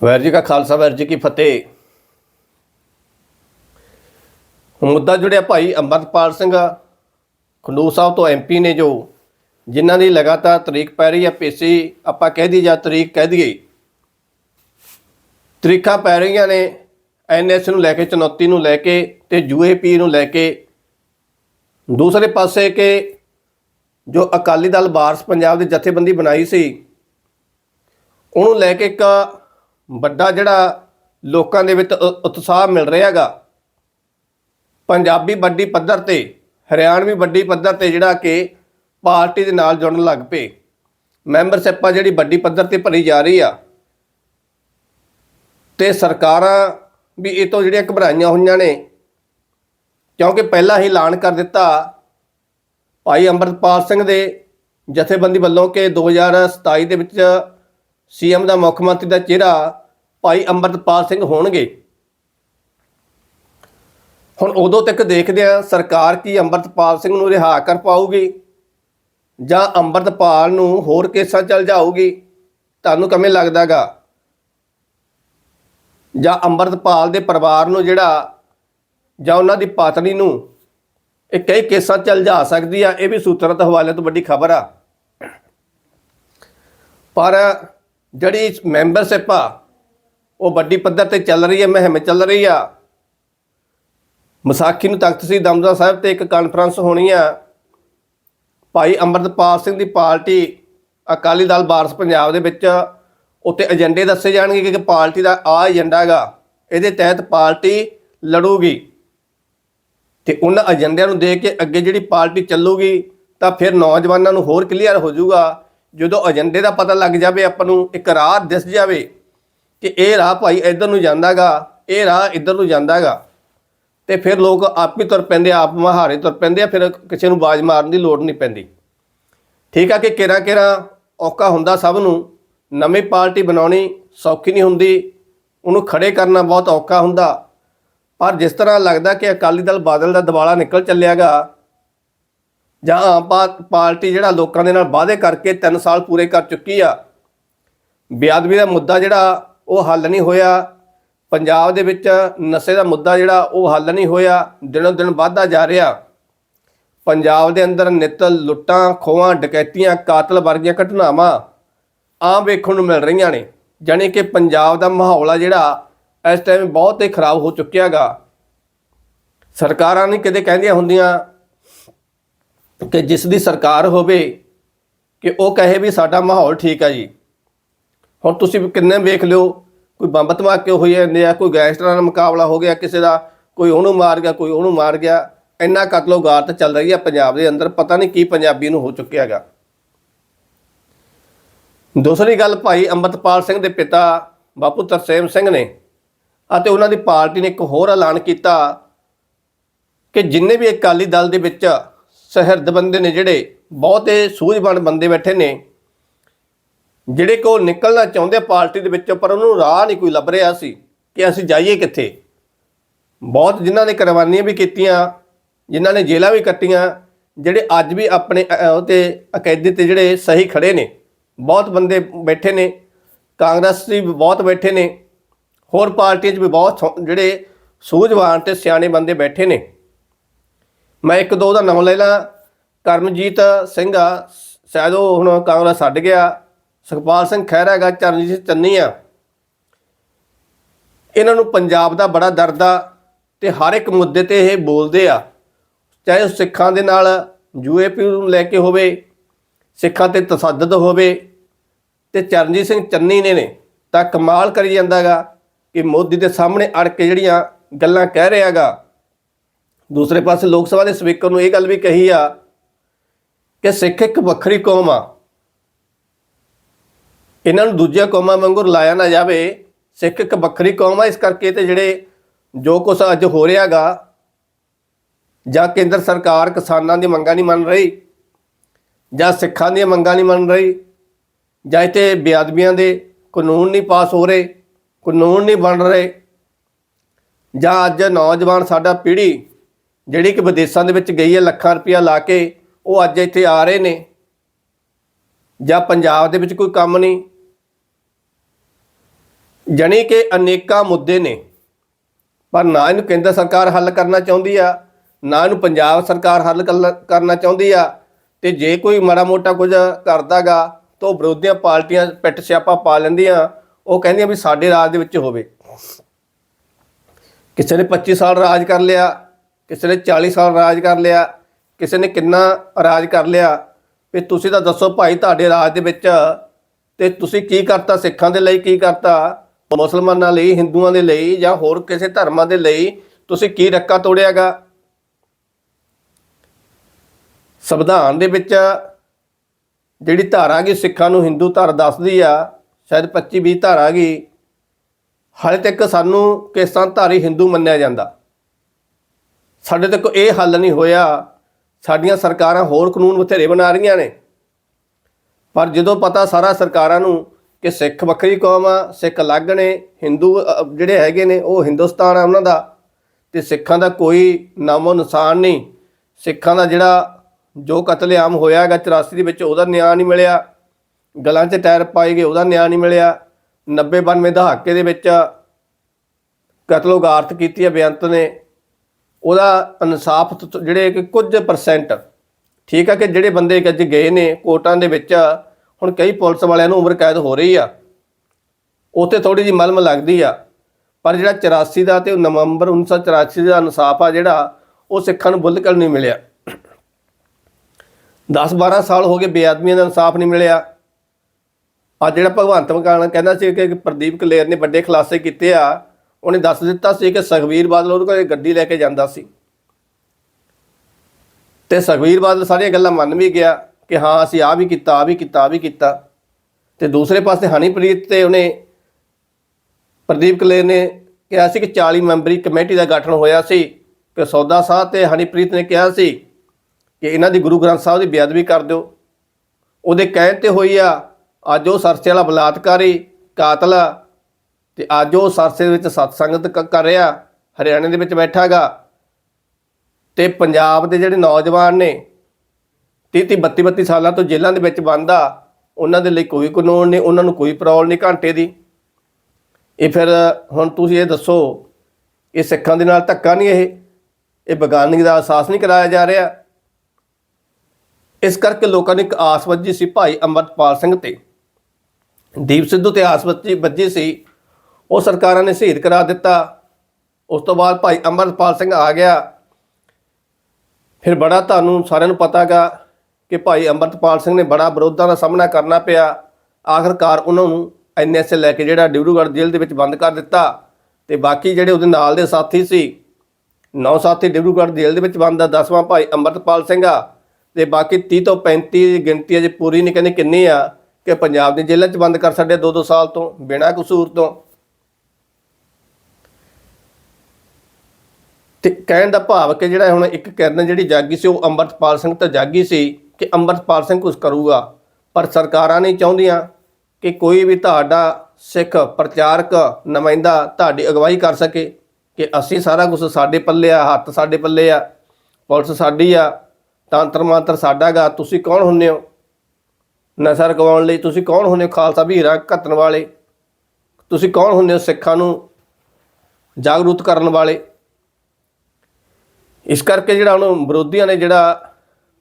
ਵੈਰ ਜੀ ਕਾ ਖਾਲਸਾ ਵੈਰ ਜੀ ਕੀ ਫਤਿਹ। ਮੁੱਦਾ ਜੁੜਿਆ ਭਾਈ ਅੰਮ੍ਰਿਤਪਾਲ ਸਿੰਘ, ਖੰਡੂਰ ਸਾਹਿਬ ਤੋਂ ਐਮਪੀ ਨੇ ਜੋ, ਜਿਨ੍ਹਾਂ ਦੀ ਲਗਾਤਾਰ ਤਰੀਕ ਪੈ ਰਹੀ ਹੈ, ਪੀਸੀ ਆਪਾਂ ਕਹਿ ਦੀ ਜਾਂ ਤਰੀਕ ਕਹਿ ਦਈਏ। ਤਰੀਕਾਂ ਪੈ ਰਹੀਆਂ ਨੇ ਐਨਐਸ ਨੂੰ ਲੈ ਕੇ, ਚੁਣੌਤੀ ਨੂੰ ਲੈ ਕੇ ਤੇ ਯੂਏਪੀ ਨੂੰ ਲੈ ਕੇ। ਦੂਸਰੇ ਪਾਸੇ ਕਿ ਜੋ ਅਕਾਲੀ ਦਲ ਵਾਰਸ ਪੰਜਾਬ ਦੀ ਜਥੇਬੰਦੀ ਬਣਾਈ ਸੀ, ਉਹਨੂੰ ਲੈ ਕੇ ਇੱਕ ਵੱਡਾ ਜਿਹੜਾ ਲੋਕਾਂ ਦੇ ਵਿੱਚ ਉਤਸ਼ਾਹ ਮਿਲ ਰਿਹਾ ਹੈਗਾ। ਪੰਜਾਬੀ ਵੱਡੀ ਪੱਧਰ ਤੇ, ਹਰਿਆਣਵੀ ਵੱਡੀ ਪੱਧਰ ਤੇ ਜਿਹੜਾ ਕਿ ਪਾਰਟੀ ਦੇ ਨਾਲ ਜੁੜਨ ਲੱਗ ਪਏ। ਮੈਂਬਰਸ਼ਿਪ ਆ ਜਿਹੜੀ ਵੱਡੀ ਪੱਧਰ ਤੇ ਭਰੀ ਜਾ ਰਹੀ ਆ। ਤੇ ਸਰਕਾਰਾਂ ਵੀ ਇਹ ਤੋਂ ਜਿਹੜੀਆਂ ਘਬਰਾਈਆਂ ਹੋਈਆਂ ਨੇ, ਕਿਉਂਕਿ ਪਹਿਲਾਂ ਹੀ ਐਲਾਨ ਕਰ ਦਿੱਤਾ ਭਾਈ ਅੰਮ੍ਰਿਤਪਾਲ ਸਿੰਘ ਦੇ ਜਥੇਬੰਦੀ ਵੱਲੋਂ ਕਿ 2027 ਦੇ ਵਿੱਚ ਸੀਐਮ ਦਾ ਮੁੱਖ ਮੰਤਰੀ ਦਾ ਚਿਹਰਾ ਭਾਈ ਅੰਮ੍ਰਿਤਪਾਲ ਸਿੰਘ ਹੋਣਗੇ। ਹੁਣ ਉਦੋਂ ਤੱਕ ਦੇਖਦੇ ਆ ਸਰਕਾਰ ਕੀ ਅੰਮ੍ਰਿਤਪਾਲ ਸਿੰਘ ਨੂੰ ਰਿਹਾ ਕਰ ਪਾਊਗੀ ਜਾਂ ਅੰਮ੍ਰਿਤਪਾਲ ਨੂੰ ਹੋਰ ਕੇਸਾਂ ਚੱਲ ਜਾਊਗੀ, ਤੁਹਾਨੂੰ ਕਿਵੇਂ ਲੱਗਦਾਗਾ? ਜਾਂ ਅੰਮ੍ਰਿਤਪਾਲ ਦੇ ਪਰਿਵਾਰ ਨੂੰ ਜਿਹੜਾ, ਜਾਂ ਉਹਨਾਂ ਦੀ ਪਤਨੀ ਨੂੰ ਇਹ ਕਈ ਕੇਸਾਂ ਚੱਲ ਜਾ ਸਕਦੀ ਆ, ਇਹ ਵੀ ਸੂਤਰਾਂ ਦੇ ਹਵਾਲੇ ਤੋਂ ਵੱਡੀ ਖਬਰ ਆ। ਪਰ ਜਿਹੜੀ ਮੈਂਬਰਸ਼ਿਪ ਆ, ਉਹ ਵੱਡੀ ਪੱਧਰ ਤੇ ਚੱਲ ਰਹੀ ਹੈ, ਮੁਹਿੰਮ ਚੱਲ ਰਹੀ ਆ। ਵਿਸਾਖੀ ਨੂੰ ਤਖਤ ਸ੍ਰੀ ਦਮਦਮਾ ਸਾਹਿਬ ਤੇ ਇੱਕ ਕਾਨਫਰੰਸ ਹੋਣੀ ਆ। ਭਾਈ ਅੰਮ੍ਰਿਤਪਾਲ ਸਿੰਘ ਦੀ ਪਾਰਟੀ ਅਕਾਲੀ ਦਲ ਵਾਰਸ ਪੰਜਾਬ ਦੇ ਵਿੱਚ ਉੱਤੇ ਏਜੰਡੇ ਦੱਸੇ ਜਾਣਗੇ ਕਿ ਪਾਰਟੀ ਦਾ ਆ ਏਜੰਡਾ ਹੈਗਾ, ਇਹਦੇ ਤਹਿਤ ਪਾਰਟੀ ਲੜੂਗੀ। ਤੇ ਉਹਨਾਂ ਏਜੰਡਿਆਂ ਨੂੰ ਦੇਖ ਕੇ ਅੱਗੇ ਜਿਹੜੀ ਪਾਰਟੀ ਚੱਲੂਗੀ, ਤਾਂ ਫਿਰ ਨੌਜਵਾਨਾਂ ਨੂੰ ਹੋਰ ਕਲੀਅਰ ਹੋ ਜਾਊਗਾ ਜਦੋਂ ਏਜੰਡੇ ਦਾ ਪਤਾ ਲੱਗ ਜਾਵੇ ਆਪਾਂ ਨੂੰ ਇੱਕ ਰਾਹ ਦਿਸ ਜਾਵੇ ਕਿ ਇਹ ਰਾਹ ਭਾਈ ਇੱਧਰ ਨੂੰ ਜਾਂਦਾਗਾ ਇਹ ਰਾਹ ਇੱਧਰ ਨੂੰ ਜਾਂਦਾਗਾ। ਤੇ ਫਿਰ ਲੋਕ ਆਪ ਹੀ ਤੁਰ ਪੈਂਦੇ ਆ, ਆਪ ਮਹਾਰੇ ਤੁਰ ਪੈਂਦੇ ਆ ਫਿਰ ਕਿਸੇ ਨੂੰ ਬਾਜ਼ ਮਾਰਨ ਦੀ ਲੋੜ ਨਹੀਂ ਪੈਂਦੀ। ਠੀਕ ਆ ਕਿ ਕਿਰਾ ਕਿਰਾ ਔਕਾ ਹੁੰਦਾ ਸਭ ਨੂੰ ਨਵੀਂ ਪਾਰਟੀ ਬਣਾਉਣੀ ਸੌਖੀ ਨਹੀਂ ਹੁੰਦੀ ਉਹਨੂੰ ਖੜੇ ਕਰਨਾ ਬਹੁਤ ਔਕਾ ਹੁੰਦਾ। ਪਰ ਜਿਸ ਤਰ੍ਹਾਂ ਲੱਗਦਾ ਕਿ ਅਕਾਲੀ ਦਲ ਬਾਦਲ ਦਾ ਦਿਵਾਲਾ ਨਿਕਲ ਚੱਲਿਆਗਾ ਜਾਂ ਆਮ ਪਾ- ਪਾਰਟੀ ਜਿਹੜਾ ਲੋਕਾਂ ਦੇ ਨਾਲ ਵਾਅਦੇ ਕਰਕੇ 3 ਸਾਲ ਪੂਰੇ ਕਰ ਚੁੱਕੀ ਆ। ਬੇਅਦਬੀ ਦਾ ਮੁੱਦਾ ਜਿਹੜਾ ਉਹ ਹੱਲ ਨਹੀਂ ਹੋਇਆ। ਪੰਜਾਬ ਦੇ ਵਿੱਚ ਨਸ਼ੇ ਦਾ ਮੁੱਦਾ ਜਿਹੜਾ ਉਹ ਹੱਲ ਨਹੀਂ ਹੋਇਆ। ਦਿਨੋਂ ਦਿਨ ਵੱਧਦਾ ਜਾ ਰਿਹਾ। ਪੰਜਾਬ ਦੇ ਅੰਦਰ ਨਿੱਤ ਲੁੱਟਾਂ, ਖੋਹਾਂ, ਡਕੈਤੀਆਂ, ਕਾਤਲ ਵਰਗੀਆਂ ਘਟਨਾਵਾਂ ਆਮ ਵੇਖਣ ਨੂੰ ਮਿਲ ਰਹੀਆਂ ਨੇ। ਜਾਣੀ ਕਿ ਪੰਜਾਬ ਦਾ ਮਾਹੌਲ ਆ ਜਿਹੜਾ ਇਸ ਟਾਈਮ ਬਹੁਤ ਹੀ ਖਰਾਬ ਹੋ ਚੁੱਕਿਆ ਗਾ ਸਰਕਾਰਾਂ ਨਹੀਂ ਕਦੇ ਕਹਿੰਦੀਆਂ ਹੁੰਦੀਆਂ ਕਿ ਜਿਸ ਦੀ ਸਰਕਾਰ ਹੋਵੇ ਕਿ ਉਹ ਕਹੇ ਵੀ ਸਾਡਾ ਮਾਹੌਲ ਠੀਕ ਆ ਜੀ। ਹੁਣ ਤੁਸੀਂ ਕਿੰਨੇ ਵੇਖ ਲਿਓ, ਕੋਈ ਬੰਬ ਧਮਾਕੇ ਹੋਈ ਜਾਂਦੇ ਆ, ਕੋਈ ਗੈਂਗਸਟਰਾਂ ਨਾਲ ਮੁਕਾਬਲਾ ਹੋ ਗਿਆ, ਕਿਸੇ ਦਾ ਕੋਈ ਉਹਨੂੰ ਮਾਰ ਗਿਆ, ਕੋਈ ਉਹਨੂੰ ਮਾਰ ਗਿਆ, ਇੰਨਾ ਕਤਲੋ ਗਾਰਤ ਚੱਲ ਰਹੀ ਹੈ ਪੰਜਾਬ ਦੇ ਅੰਦਰ, ਪਤਾ ਨਹੀਂ ਕੀ ਪੰਜਾਬੀ ਨੂੰ ਹੋ ਚੁੱਕਿਆ ਹੈਗਾ। ਦੂਸਰੀ ਗੱਲ ਭਾਈ ਅੰਮ੍ਰਿਤਪਾਲ ਸਿੰਘ ਦੇ ਪਿਤਾ ਬਾਪੂ ਤਰਸੇਮ ਸਿੰਘ ਨੇ ਅਤੇ ਉਹਨਾਂ ਦੀ ਪਾਰਟੀ ਨੇ ਇੱਕ ਹੋਰ ਐਲਾਨ ਕੀਤਾ ਕਿ ਜਿੰਨੇ ਵੀ ਅਕਾਲੀ ਦਲ ਦੇ ਵਿੱਚ ਸਹਿਰਦ ਬੰਦੇ ਨੇ ਜਿਹੜੇ ਬਹੁਤੇ ਸੂਝਵਾਨ ਬੰਦੇ ਬੈਠੇ ਨੇ ਜਿਹੜੇ ਕੋ ਨਿਕਲਣਾ ਚਾਹੁੰਦੇ ਪਾਰਟੀ ਦੇ ਵਿੱਚੋਂ ਪਰ ਉਹਨੂੰ ਰਾਹ ਨਹੀਂ ਕੋਈ ਲੱਭ ਰਿਹਾ ਸੀ ਕਿ ਅਸੀਂ ਜਾਈਏ ਕਿੱਥੇ। ਬਹੁਤ ਜਿਨ੍ਹਾਂ ਨੇ ਕੁਰਬਾਨੀਆਂ ਵੀ ਕੀਤੀਆਂ ਜਿਨ੍ਹਾਂ ਨੇ ਜੇਲ੍ਹਾਂ ਵੀ ਕੱਟੀਆਂ ਜਿਹੜੇ ਅੱਜ ਵੀ ਆਪਣੇ ਅ, ਅ, ਉਹਤੇ ਅਕੈਦੇ ਤੇ ਜਿਹੜੇ ਸਹੀ ਖੜੇ ਨੇ। ਬਹੁਤ ਬੰਦੇ ਬੈਠੇ ਨੇ ਕਾਂਗਰਸ ਵੀ ਬਹੁਤ ਬੈਠੇ ਨੇ ਹੋਰ ਪਾਰਟੀਆਂ 'ਚ ਵੀ ਬਹੁਤ ਸੌ- ਜਿਹੜੇ ਸੂਝਵਾਨ ਤੇ ਸਿਆਣੇ ਬੰਦੇ ਬੈਠੇ ਨੇ। ਮੈਂ ਇੱਕ ਦੋ ਦਾ ਨਾਮ ਲੈ ਲਾਂ। ਕਰਮਜੀਤ ਸਿੰਘ ਆ। ਸ਼ਾਇਦ ਉਹ ਹੁਣ ਕਾਂਗਰਸ ਛੱਡ ਗਿਆ। ਸੁਖਪਾਲ ਸਿੰਘ ਖਹਿਰਾ ਹੈਗਾ, ਚਰਨਜੀਤ ਸਿੰਘ ਚੰਨੀ ਆ। ਇਹਨਾਂ ਨੂੰ ਪੰਜਾਬ ਦਾ ਬੜਾ ਦਰਦ ਆ ਤੇ ਹਰ ਇੱਕ ਮੁੱਦੇ ਤੇ ਇਹ ਬੋਲਦੇ ਆ। ਚਾਹੇ ਉਹ ਸਿੱਖਾਂ ਦੇ ਨਾਲ ਯੂਏਪੀ ਨੂੰ ਲੈ ਕੇ ਹੋਵੇ, ਸਿੱਖਾਂ ਤੇ ਤਸੱਦਦ ਹੋਵੇ, ਤੇ ਚਰਨਜੀਤ ਸਿੰਘ ਚੰਨੀ ਨੇ ਨੇ ਤਾਂ ਕਮਾਲ ਕਰੀ ਜਾਂਦਾਗਾ ਕਿ ਮੋਦੀ ਦੇ ਸਾਹਮਣੇ ਅੜ ਕੇ ਜਿਹੜੀਆਂ ਗੱਲਾਂ ਕਹਿ ਰਿਹਾਗਾ ਦੂਸਰੇ ਪਾਸੇ ਲੋਕ ਸਭਾ ਦੇ ਸਪੀਕਰ ਨੂੰ ਇਹ ਗੱਲ ਵੀ ਕਹੀ ਆ ਕਿ ਸਿੱਖ ਇੱਕ ਵੱਖਰੀ ਕੌਮ ਆ। ਇਹਨਾਂ ਨੂੰ ਦੂਜੀਆਂ ਕੌਮਾਂ ਵਾਂਗੂ ਲਾਇਆ ਨਾ ਜਾਵੇ। ਸਿੱਖ ਇੱਕ ਵੱਖਰੀ ਕੌਮ ਆ, ਇਸ ਕਰਕੇ ਤੇ ਜਿਹੜੇ ਜੋ ਕੁਝ ਅੱਜ ਹੋ ਰਿਹਾਗਾ ਜਾਂ ਕੇਂਦਰ ਸਰਕਾਰ ਕਿਸਾਨਾਂ ਦੀ ਮੰਗਾਂ ਨਹੀਂ ਮੰਨ ਰਹੀ, ਜਾਂ ਸਿੱਖਾਂ ਦੀਆਂ ਮੰਗਾਂ ਨਹੀਂ ਮੰਨ ਰਹੀ, ਜਾਂ ਇੱਥੇ ਬੇਅਦਬੀਆਂ ਦੇ ਕਾਨੂੰਨ ਨਹੀਂ ਪਾਸ ਹੋ ਰਹੇ, ਕਾਨੂੰਨ ਨਹੀਂ ਬਣ ਰਹੇ, ਜਾਂ ਅੱਜ ਨੌਜਵਾਨ ਸਾਡਾ ਪੀੜ੍ਹੀ ਜਿਹੜੀ ਕਿ ਵਿਦੇਸ਼ਾਂ ਦੇ ਵਿੱਚ ਗਈ ਹੈ, ਲੱਖਾਂ ਰੁਪਇਆ ਲਾ ਕੇ, ਉਹ ਅੱਜ ਇੱਥੇ ਆ ਰਹੇ ਨੇ। ਜਾਂ ਪੰਜਾਬ ਦੇ ਵਿੱਚ ਕੋਈ ਕੰਮ ਨਹੀਂ। ਜਣੀ ਕਿ ਅਨੇਕਾਂ ਮੁੱਦੇ ਨੇ। ਪਰ ਨਾ ਇਹਨੂੰ ਕੇਂਦਰ ਸਰਕਾਰ ਹੱਲ ਕਰਨਾ ਚਾਹੁੰਦੀ ਆ, ਨਾ ਇਹਨੂੰ ਪੰਜਾਬ ਸਰਕਾਰ ਹੱਲ ਕਰਨਾ- ਕਰਨਾ ਚਾਹੁੰਦੀ ਆ। ਤੇ ਜੇ ਕੋਈ ਮਾੜਾ ਮੋਟਾ ਕੁਝ ਕਰਦਾਗਾ, ਤਾਂ ਉਹ ਵਿਰੋਧੀਆਂ ਪਾਰਟੀਆਂ ਪਿੱਟ ਸਿਆਪਾ ਪਾ ਲੈਂਦੀਆਂ। ਉਹ ਕਹਿੰਦੀਆਂ ਵੀ ਸਾਡੇ ਰਾਜ ਦੇ ਵਿੱਚ ਹੋਵੇ। ਕਿਸੇ ਨੇ 25 ਸਾਲ ਰਾਜ ਕਰ ਲਿਆ। ਕਿਸੇ ਨੇ 40 ਸਾਲ ਰਾਜ ਕਰ ਲਿਆ, ਕਿਸੇ ਨੇ ਕਿੰਨਾ ਰਾਜ ਕਰ ਲਿਆ, ਵੀ ਤੁਸੀਂ ਤਾਂ ਦੱਸੋ ਭਾਈ ਤੁਹਾਡੇ ਰਾਜ ਦੇ ਵਿੱਚ ਤੇ ਤੁਸੀਂ ਕੀ ਕਰਤਾ, ਸਿੱਖਾਂ ਦੇ ਲਈ ਕੀ ਕਰਤਾ, ਮੁਸਲਮਾਨਾਂ ਲਈ, ਹਿੰਦੂਆਂ ਦੇ ਲਈ ਜਾਂ ਹੋਰ ਕਿਸੇ ਧਰਮਾਂ ਦੇ ਲਈ ਤੁਸੀਂ ਕੀ ਰੱਕਾ ਤੋੜਿਆਗਾ? ਸੰਵਿਧਾਨ ਦੇ ਵਿੱਚ ਜਿਹੜੀ ਧਾਰਾ ਗੀ ਸਿੱਖਾਂ ਨੂੰ ਹਿੰਦੂ ਧਰ ਦੱਸਦੀ ਆ, ਸ਼ਾਇਦ 25 20 ਧਾਰਾ ਗੀ, ਹਾਲੇ ਤੱਕ ਸਾਨੂੰ ਕਿਸਾਂ ਧਾਰੀ ਹਿੰਦੂ ਮੰਨਿਆ ਜਾਂਦਾ? ਸਾਡੇ ਤੱਕ ਇਹ ਹੱਲ ਨਹੀਂ ਹੋਇਆ। ਸਾਡੀਆਂ ਸਰਕਾਰਾਂ ਹੋਰ ਕਾਨੂੰਨ ਬਥੇਰੇ ਬਣਾ ਰਹੀਆਂ ਨੇ। ਪਰ ਜਦੋਂ ਪਤਾ ਸਾਰਾ ਸਰਕਾਰਾਂ ਨੂੰ ਕਿ ਸਿੱਖ ਵੱਖਰੀ ਕੌਮ ਆ, ਸਿੱਖ ਅਲੱਗ ਨੇ, ਹਿੰਦੂ ਜਿਹੜੇ ਹੈਗੇ ਨੇ, ਉਹ ਹਿੰਦੁਸਤਾਨ ਆ ਉਹਨਾਂ ਦਾ, ਤੇ ਸਿੱਖਾਂ ਦਾ ਕੋਈ ਨਾਮੋ ਨਿਸ਼ਾਨ ਨਹੀਂ। ਸਿੱਖਾਂ ਦਾ ਜਿਹੜਾ ਜੋ ਕਤਲੇਆਮ ਹੋਇਆ ਹੈਗਾ 84 ਦੇ ਵਿੱਚ, ਉਹਦਾ ਨਿਆਂ ਨਹੀਂ ਮਿਲਿਆ। ਗਲਾਂ 'ਚ ਟਾਇਰ ਪਾਏ ਗਏ, ਉਹਦਾ ਨਿਆਂ ਨਹੀਂ ਮਿਲਿਆ। 90 92 ਦਹਾਕੇ ਦੇ ਵਿੱਚ ਕਤਲੋਗਾਰਤ ਕੀਤੀ ਹੈ ਬੇਅੰਤ ਨੇ। ਉਹਦਾ ਇਨਸਾਫ ਜਿਹੜੇ ਕਿ ਕੁਝ ਪਰਸੈਂਟ ਠੀਕ ਆ ਕਿ ਜਿਹੜੇ ਬੰਦੇ ਅੱਜ ਗਏ ਨੇ ਕੋਰਟਾਂ ਦੇ ਵਿੱਚ, ਹੁਣ ਕਈ ਪੁਲਿਸ ਵਾਲਿਆਂ ਨੂੰ ਉਮਰ ਕੈਦ ਹੋ ਰਹੀ ਆ। ਉੱਥੇ ਥੋੜੀ ਜਿਹੀ ਮਲਮ ਲੱਗਦੀ ਆ। ਪਰ ਜਿਹੜਾ 84 ਦਾ ਤੇ ਨਵੰਬਰ 1984 ਦਾ ਇਨਸਾਫ ਆ ਜਿਹੜਾ, ਉਹ ਸਿੱਖਾਂ ਨੂੰ ਬਿਲਕੁਲ ਨਹੀਂ ਮਿਲਿਆ। 10 12 ਸਾਲ ਹੋ ਗਏ ਬੇਆਦਮੀਆਂ ਦਾ ਇਨਸਾਫ ਨਹੀਂ ਮਿਲਿਆ। ਆ ਜਿਹੜਾ ਭਗਵੰਤ ਮਕਾਨ ਕਹਿੰਦਾ ਸੀ ਕਿ ਪ੍ਰਦੀਪ ਕਲੇਰ ਨੇ ਵੱਡੇ ਖੁਲਾਸੇ ਕੀਤੇ ਆ। ਉਹਨੇ ਦੱਸ ਦਿੱਤਾ ਸੀ ਕਿ ਸੁਖਬੀਰ ਬਾਦਲ ਉਹਦੇ ਕੋਲ ਗੱਡੀ ਲੈ ਕੇ ਜਾਂਦਾ ਸੀ। ਤੇ ਸੁਖਬੀਰ ਬਾਦਲ ਸਾਰੀਆਂ ਗੱਲਾਂ ਮੰਨ ਵੀ ਗਿਆ ਕਿ ਹਾਂ, ਅਸੀਂ ਆ ਵੀ ਕੀਤਾ ਆ ਵੀ ਕੀਤਾ ਆ ਵੀ ਕੀਤਾ। ਤੇ ਦੂਸਰੇ ਪਾਸੇ ਹਨੀਪ੍ਰੀਤ ਤੇ ਉਹਨੇ ਪ੍ਰਦੀਪ ਕਲੇਰ ਨੇ ਕਿਹਾ ਸੀ ਕਿ 40 ਮੈਂਬਰੀ ਕਮੇਟੀ ਦਾ ਗਠਨ ਹੋਇਆ ਸੀ ਕਿ ਸੌਦਾ ਸਾਹਿਬ ਤੇ ਹਨੀਪ੍ਰੀਤ ਨੇ ਕਿਹਾ ਸੀ ਕਿ ਇਹਨਾਂ ਦੀ ਗੁਰੂ ਗ੍ਰੰਥ ਸਾਹਿਬ ਦੀ ਬੇਅਦਬੀ ਕਰ ਦਿਓ। ਉਹਦੇ ਕਹਿਣ ਤੇ ਹੋਈ ਆ, ਅੱਜ ਉਹ ਸਰਸੇ ਵਾਲਾ ਬਲਾਤਕਾਰੀ ਕਾਤਲ ਤੇ ਅੱਜ ਉਹ ਸਰਸੇ ਦੇ ਵਿੱਚ ਸਤਸੰਗਤ ਕਰ ਰਿਹਾ, ਹਰਿਆਣੇ ਦੇ ਵਿੱਚ ਬੈਠਾਗਾ ਤੇ ਪੰਜਾਬ ਦੇ ਜਿਹੜੇ ਨੌਜਵਾਨ ਨੇ 30 30 32 32 ਸਾਲਾਂ ਤੋਂ ਜੇਲ੍ਹਾਂ ਦੇ ਵਿੱਚ ਬੰਦ ਆ ਉਹਨਾਂ ਦੇ ਲਈ ਕੋਈ ਕਾਨੂੰਨ ਨਹੀਂ, ਉਹਨਾਂ ਨੂੰ ਕੋਈ ਪ੍ਰੋਬਲਮ ਨਹੀਂ ਘੰਟੇ ਦੀ। ਇਹ ਫਿਰ ਹੁਣ ਤੁਸੀਂ ਇਹ ਦੱਸੋ, ਇਹ ਸਿੱਖਾਂ ਦੇ ਨਾਲ ਧੱਕਾ ਨਹੀਂ ਇਹ? ਇਹ ਬਗਾਨਗੀ ਦਾ ਅਹਿਸਾਸ ਨਹੀਂ ਕਰਾਇਆ ਜਾ ਰਿਹਾ? ਇਸ ਕਰਕੇ ਲੋਕਾਂ ਨੇ ਇੱਕ ਆਸ ਵੱਜੀ ਸੀ ਭਾਈ ਅੰਮ੍ਰਿਤਪਾਲ ਸਿੰਘ ਤੇ। ਦੀਪ ਸਿੱਧੂ ਤੇ ਆਸ ਵੱਜੀ ਵੱਜੀ ਸੀ ਉਹ ਸਰਕਾਰਾਂ ਨੇ ਸ਼ਹੀਦ ਕਰਾ ਦਿੱਤਾ। ਉਸ ਤੋਂ ਬਾਅਦ ਭਾਈ ਅੰਮ੍ਰਿਤਪਾਲ ਸਿੰਘ ਆ ਗਿਆ। ਫਿਰ ਬੜਾ ਤੁਹਾਨੂੰ ਸਾਰਿਆਂ ਨੂੰ ਪਤਾਗਾ ਕਿ ਭਾਈ ਅੰਮ੍ਰਿਤਪਾਲ ਸਿੰਘ ਨੇ ਬੜਾ ਵਿਰੋਧਾਂ ਦਾ ਸਾਹਮਣਾ ਕਰਨਾ ਪਿਆ। ਆਖਰਕਾਰ ਉਹਨਾਂ ਨੂੰ ਐਨਐਸਏ ਲੈ ਕੇ ਜਿਹੜਾ ਡਿਬਰੂਗੜ੍ਹ ਜੇਲ੍ਹ ਦੇ ਵਿੱਚ ਬੰਦ ਕਰ ਦਿੱਤਾ ਤੇ ਬਾਕੀ ਜਿਹੜੇ ਉਹਦੇ ਨਾਲ ਦੇ ਸਾਥੀ ਸੀ, ਨੌ ਸਾਥੀ ਡਿਬਰੂਗੜ੍ਹ ਜੇਲ੍ਹ ਦੇ ਵਿੱਚ ਬੰਦ ਆ 10ਵਾਂ ਭਾਈ ਅੰਮ੍ਰਿਤਪਾਲ ਸਿੰਘ ਆ ਤੇ ਬਾਕੀ 30 ਤੋਂ 35 ਦੀ ਗਿਣਤੀ ਅਜੇ ਪੂਰੀ ਨਹੀਂ, ਕਹਿੰਦੇ ਕਿੰਨੀ ਆ ਕਿ ਪੰਜਾਬ ਦੀ ਜੇਲ੍ਹਾਂ 'ਚ ਬੰਦ ਕਰ ਛੱਡੇ 2-2 ਸਾਲ ਤੋਂ, ਬਿਨਾਂ ਕਸੂਰ ਤੋਂ। ਤੇ ਕਹਿਣ ਦਾ ਭਾਵ ਕਿ ਜਿਹੜਾ ਹੁਣ ਇੱਕ ਕਿਰਨ ਜਿਹੜੀ ਜਾਗੀ ਸੀ, ਉਹ ਅੰਮ੍ਰਿਤਪਾਲ ਸਿੰਘ ਤਾਂ ਜਾਗੀ ਸੀ ਕਿ ਅੰਮ੍ਰਿਤਪਾਲ ਸਿੰਘ ਕੁਝ ਕਰੂਗਾ। ਪਰ ਸਰਕਾਰਾਂ ਨਹੀਂ ਚਾਹੁੰਦੀਆਂ ਕਿ ਕੋਈ ਵੀ ਤੁਹਾਡਾ ਸਿੱਖ ਪ੍ਰਚਾਰਕ ਨੁਮਾਇੰਦਾ ਤੁਹਾਡੀ ਅਗਵਾਈ ਕਰ ਸਕੇ ਕਿ ਅਸੀਂ ਸਾਰਾ ਕੁਝ ਸਾਡੇ ਪੱਲੇ ਆ, ਹੱਥ ਸਾਡੇ ਪੱਲੇ ਆ, ਪੁਲਿਸ ਸਾਡੀ ਆ, ਤੰਤਰ ਮੰਤਰ ਸਾਡਾਗਾ ਤੁਸੀਂ ਕੌਣ ਹੁੰਨੇ ਹੋ? ਨਸ਼ਾ ਰਕਵਾਉਣ ਲਈ ਤੁਸੀਂ ਕੌਣ ਹੁੰਨੇ ਹੋ? ਖਾਲਸਾ ਵੀਰਾਂ ਘੱਤਣ ਵਾਲੇ। ਤੁਸੀਂ ਕੌਣ ਹੁੰਨੇ ਹੋ ਸਿੱਖਾਂ ਨੂੰ ਜਾਗਰੂਕ ਕਰਨ ਵਾਲੇ? ਇਸ ਕਰਕੇ ਜਿਹੜਾ ਹੁਣ ਵਿਰੋਧੀਆਂ ਨੇ ਜਿਹੜਾ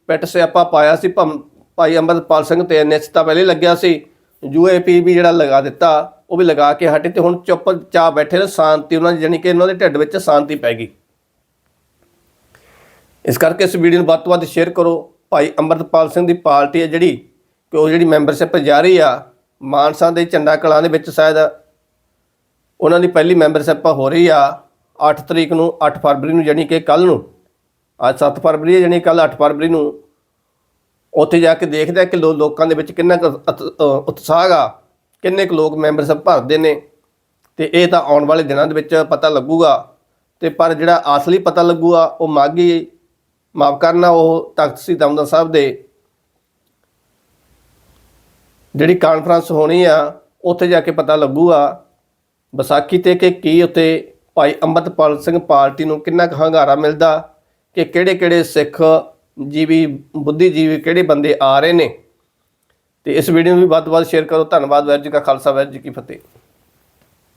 ਪਿੱਟ ਸਿਆਪਾ ਪਾਇਆ ਸੀ, ਭੰ- ਭਾਈ ਅੰਮ੍ਰਿਤਪਾਲ ਸਿੰਘ ਤੇ ਐਨਐਚ ਤਾਂ ਪਹਿਲੇ ਲੱਗਿਆ ਸੀ ਯੂਏਪੀ ਵੀ ਜਿਹੜਾ ਲਗਾ ਦਿੱਤਾ, ਉਹ ਵੀ ਲਗਾ ਕੇ ਹਟੇ ਤੇ ਹੁਣ ਚੁੱਪ ਚਾਪ ਬੈਠੇ ਨੇ, ਸ਼ਾਂਤੀ ਉਹਨਾਂ ਦੀ ਜਾਨੀ ਕਿ ਉਹਨਾਂ ਦੇ ਢਿੱਡ ਵਿੱਚ ਸ਼ਾਂਤੀ ਪੈ ਗਈ। ਇਸ ਕਰਕੇ ਇਸ ਵੀਡੀਓ ਨੂੰ ਵੱਧ ਤੋਂ ਵੱਧ ਸ਼ੇਅਰ ਕਰੋ। ਭਾਈ ਅੰਮ੍ਰਿਤਪਾਲ ਸਿੰਘ ਦੀ ਪਾਰਟੀ ਹੈ ਜਿਹੜੀ, ਕਿ ਉਹ ਜਿਹੜੀ ਮੈਂਬਰਸ਼ਿਪ ਜਾ ਰਹੀ ਆ, ਮਾਨਸਾ ਦੇ ਝੰਡਾ ਕਲਾਂ ਦੇ ਵਿੱਚ ਸ਼ਾਇਦ ਉਹਨਾਂ ਦੀ ਪਹਿਲੀ ਮੈਂਬਰਸ਼ਿਪ ਹੋ ਰਹੀ ਆ 8 ਤਰੀਕ ਨੂੰ 8 ਫਰਵਰੀ ਨੂੰ, ਜਾਣੀ ਕਿ ਕੱਲ ਨੂੰ। ਅੱਜ 7 ਫਰਵਰੀ ਹੈ, ਜਾਣੀ ਕੱਲ 8 ਫਰਵਰੀ ਨੂੰ। ਉੱਥੇ ਜਾ ਕੇ ਦੇਖਦੇ ਆ ਕਿ ਲੋ- ਲੋਕਾਂ ਦੇ ਵਿੱਚ ਕਿੰਨਾ ਕੁ ਉਤਸ਼ਾਹ ਆ, ਕਿੰਨੇ ਕੁ ਲੋਕ ਮੈਂਬਰਸ਼ਿਪ ਭਰਦੇ ਨੇ। ਤੇ ਇਹ ਤਾਂ ਆਉਣ ਵਾਲੇ ਦਿਨਾਂ ਦੇ ਵਿੱਚ ਪਤਾ ਲੱਗੂਗਾ। ਤੇ ਪਰ ਜਿਹੜਾ ਅਸਲੀ ਪਤਾ ਲੱਗੂਗਾ, ਉਹ ਮਾਗੀ ਮਾਫ ਕਰਨਾ ਉਹ ਤਖਤ ਸ੍ਰੀ ਦਮਦਮ ਸਾਹਿਬ ਦੇ। ਜਿਹੜੀ ਕਾਨਫਰੰਸ ਹੋਣੀ ਆ, ਉੱਥੇ ਜਾ ਕੇ ਪਤਾ ਲੱਗੂਗਾ। ਵਿਸਾਖੀ ਤੇ ਕਿ ਕੀ ਉੱਤੇ ਭਾਈ ਅੰਮ੍ਰਿਤਪਾਲ ਸਿੰਘ ਪਾਰਟੀ ਨੂੰ ਕਿੰਨਾ ਕੁ ਹੰਗਾਰਾ ਮਿਲਦਾ। ਕਿ ਕਿਹੜੇ ਕਿਹੜੇ ਸਿੱਖ ਜੀਵੀ, ਬੁੱਧੀਜੀਵੀ ਕਿਹੜੇ ਬੰਦੇ ਆ ਰਹੇ ਨੇ। ਤੇ ਇਸ ਵੀਡੀਓ ਨੂੰ ਵੀ ਵੱਧ ਤੋਂ ਵੱਧ ਸ਼ੇਅਰ ਕਰੋ। ਧੰਨਵਾਦ ਵਾਹਿਗੁਰੂ ਜੀ ਕਾ ਖਾਲਸਾ, ਵਾਹਿਗੁਰੂ ਜੀ ਕੀ ਫਤਿਹ।